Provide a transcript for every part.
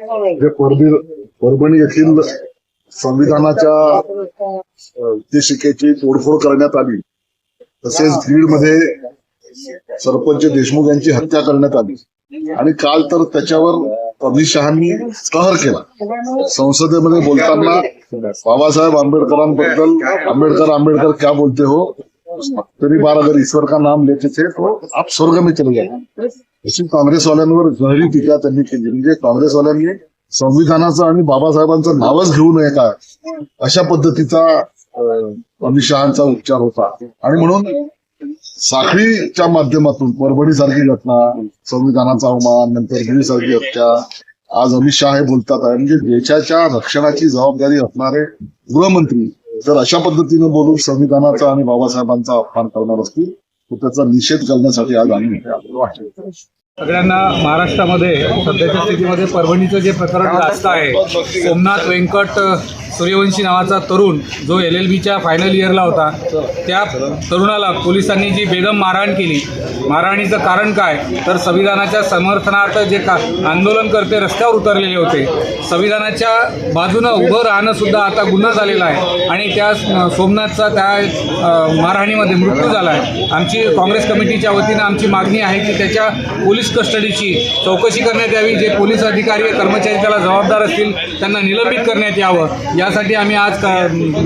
जे परभणी परभणी येथील संविधानाच्या उद्देशिकेची तोडफोड करण्यात आली तसेच बीडमध्ये सरपंच देशमुख यांची हत्या करण्यात आली. आणि काल तर त्याच्यावर अमित शहानी कहर केला. संसदेमध्ये बोलताना बाबासाहेब आंबेडकरांबद्दल आंबेडकर आंबेडकर क्या बोलते हो? तरी बार अगर ईश्वर का नाम लेते थे तो आप स्वर्ग में चले जाए अशी काँग्रेसवाल्यांवर जहरी टीका त्यांनी केली. म्हणजे काँग्रेसवाल्यांनी संविधानाचं आणि बाबासाहेबांचं नावच घेऊ नये का? अशा पद्धतीचा अमित शहाचा उच्चार होता. आणि म्हणून साखळीच्या माध्यमातून परभणी सारखी घटना संविधानाचा अवमान नंतर गिरीसारखी हत्या आज अमित शहा हे बोलतात आहे. म्हणजे देशाच्या रक्षणाची जबाबदारी असणारे गृहमंत्री जर अशा पद्धतीनं बोलून संविधानाचा आणि बाबासाहेबांचा अपमान करणार असतील त्याचा निषेध करण्यासाठी आज आम्ही इथे आलेलो आहे. सगळ्यांना महाराष्ट्रामध्ये सध्याच्या स्थितीमध्ये परभणीचं जे प्रकरण जास्त आहे सोमनाथ व्यंकट सूर्यवंशी नावाचा तरुण जो एल एल बीच्या फायनल इयरला होता त्या तरुणाला पोलिसांनी जी बेदम मारहाण केली. मारहाणीचं कारण काय? तर संविधानाच्या समर्थनार्थ जे का आंदोलनकर्ते रस्त्यावर उतरलेले होते. संविधानाच्या बाजूनं उभं राहणंसुद्धा आता गुन्हा झालेला आहे. आणि त्या सोमनाथचा त्या मारहाणीमध्ये मृत्यू झाला आहे. आमची काँग्रेस कमिटीच्या वतीनं आमची मागणी आहे की त्याच्या पोलीस कस्टडीची चौकशी करण्यात यावी जे पोलीस अधिकारी कर्मचारी त्याला जबाबदार असतील त्यांना निलंबित करण्यात यावं. यासाठी आम्ही आज का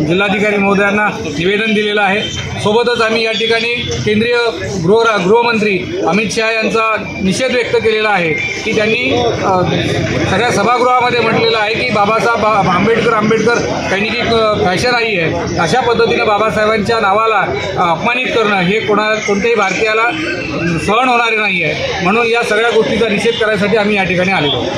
जिल्हाधिकारी महोदयांना निवेदन दिलेलं आहे. सोबतच आम्ही या ठिकाणी केंद्रीय गृह गृहमंत्री अमित शहा यांचा निषेध व्यक्त केलेला आहे की त्यांनी सगळ्या सभागृहामध्ये म्हटलेलं आहे की बाबासाहेब बा- आंबेडकर आंबेडकर त्यांनी की फॅशन आई आहे अशा पद्धतीनं बाबासाहेबांच्या नावाला अपमानित करणं हे कोणा कोणत्याही भारतीयाला सहन होणारे नाही आहे म्हणून या सगळ्या गोष्टीचा निषेध करायसाठी आम्ही या ठिकाणी आलेलो आहोत.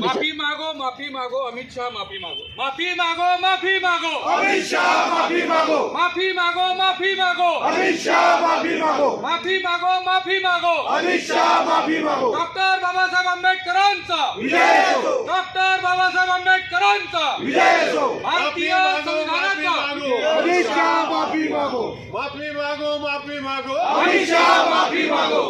माफी मागो माफी मागो अमित शाह माफी मागो. माफी मागो माफी मागो. अमित शाह माफी मागो. माफी मागो माफी मागो. अमित शाह माफी मागो. माफी मागो माफी मागो. अमित शाह माफी मागो. डॉक्टर बाबासाहेब आंबेडकरांचा. विजय असो. डॉक्टर बाबासाहेब आंबेडकरांचा. विजय असो. भारतीय अमित शाह माफी मागो माफी मागो माफी मागो अमित शाह माफी मागो